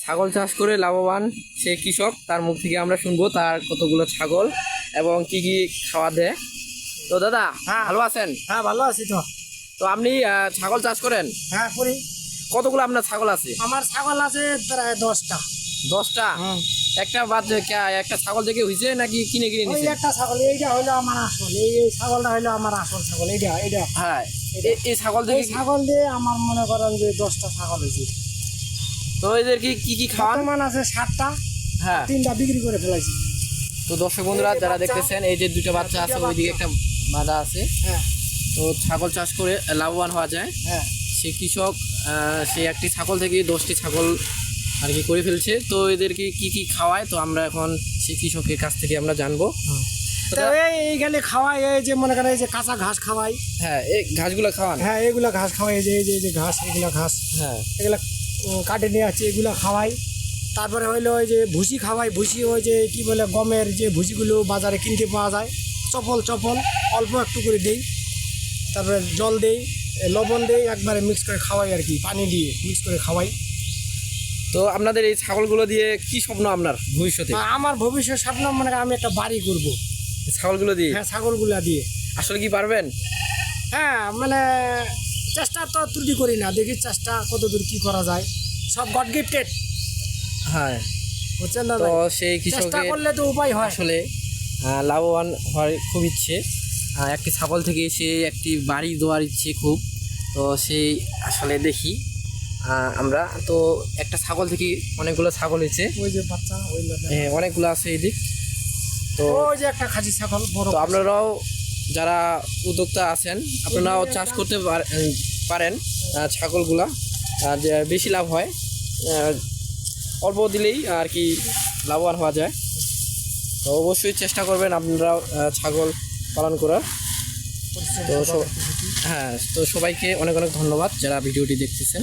ছাগল চাষ করে লাভবান সে কৃষক তার মুখ থেকে আমরা শুনব তার কতগুলো ছাগল এবং কি কি খাওয়া দেয়। তো দাদা হ্যাঁ। ভালো আছেন? হ্যাঁ ভালো আছি তো। তো আপনি ছাগল চাষ করেন? হ্যাঁ করি। কতগুলো আপনার ছাগল আছে? আমার ছাগল আছে প্রায় দশটা। দশটা? একটা বাদ একটা ছাগল থেকে হয়েছে নাকি কিনে কিনে নিছে? একটা ছাগল এইটা হলো আমার আসল এই এই ছাগলটা হলো আমার আসল ছাগল এইটা এইটা হ্যাঁ এই ছাগল থেকে ছাগল দিয়ে আমার মনে করেন যে দশটা ছাগল হয়েছে তো এদেরকে কি কি খাওয়ান? বর্তমান আছে সাতটা হ্যাঁ। তিনটা বিক্রি করে ফেলাইছি। তো দর্শক বন্ধুরা যারা। দেখতেছেন এই যে দুটো বাচ্চা আছে ওইদিকে একটা বাধা আছে। হ্যাঁ। তো ছাগল চাষ করে লাভবান হওয়া যায়। হ্যাঁ। সে কৃষক আহ, সে একটি ছাগল থেকে দশটি ছাগল আর কি করে ফেলছে। তো এদেরকে কি কি খাওয়ায় তো আমরা এখন সেই কৃষকের কাছ থেকে আমরা জানব। তো তো এই এইখানে খাওয়াই এই যে মনে করেন এই যে কাঁচা ঘাস খাওয়াই হ্যাঁ এই ঘাসগুলো খাওয়ান? হ্যাঁ এগুলা ঘাস খাওয়াই এই যে এই যে যে ঘাস এগুলা ঘাস। হ্যাঁ। এগুলা কাটে নিয়ে আসছে এগুলো খাওয়াই। তারপরে হইল ওই যে ভুসি খাওয়াই ভুসি ওই যে কি বলে গমের যে ভুসিগুলো বাজারে কিনতে পাওয়া যায় চপল চপল অল্প একটু করে দেই। তারপরে জল দেই লবণ দেই একবারে মিক্স করে খাওয়াই আর কি পানি দিয়ে মিক্স করে খাওয়াই। তো আপনাদের এই ছাগলগুলো দিয়ে কি স্বপ্ন আপনার ভবিষ্যতে? আমার ভবিষ্যৎ স্বপ্ন মানে আমি একটা বাড়ি করব। ছাগলগুলো দিয়ে? হ্যাঁ ছাগলগুলো দিয়ে। আসলে কি পারবেন? হ্যাঁ মানে চেষ্টা তো ত্রুটি করি না দেখি চেষ্টা কতদূর কি করা যায়। সব গড গিফটেড হ্যাঁ। বুঝছেন না তো? সেই চেষ্টা করলে তো উপায় হয়। আসলে লাভবান হওয়ার খুব ইচ্ছে। একটি ছাগল থেকে সে একটি বাড়ি দেওয়ার ইচ্ছে খুব। তো সেই আসলে দেখি আমরা তো একটা ছাগল থেকে অনেকগুলো ছাগল হয়েছে। ওই যে বাচ্চা ওই হ্যাঁ, অনেকগুলো আছে এদিক। তো ওই যে একটা খাসি ছাগল বড় তো আপনারাও যারা উদ্যোক্তা আছেন, আপনারাও চাষ করতে পার- পারেন ছাগলগুলা বেশি লাভ হয় অল্প দিলেই আর কি লাভবান হওয়া যায় তো অবশ্যই চেষ্টা করবেন আপনারা ছাগল পালন করার তো। হ্যাঁ তো সবাইকে অনেক অনেক ধন্যবাদ যারা ভিডিওটি দেখতেছেন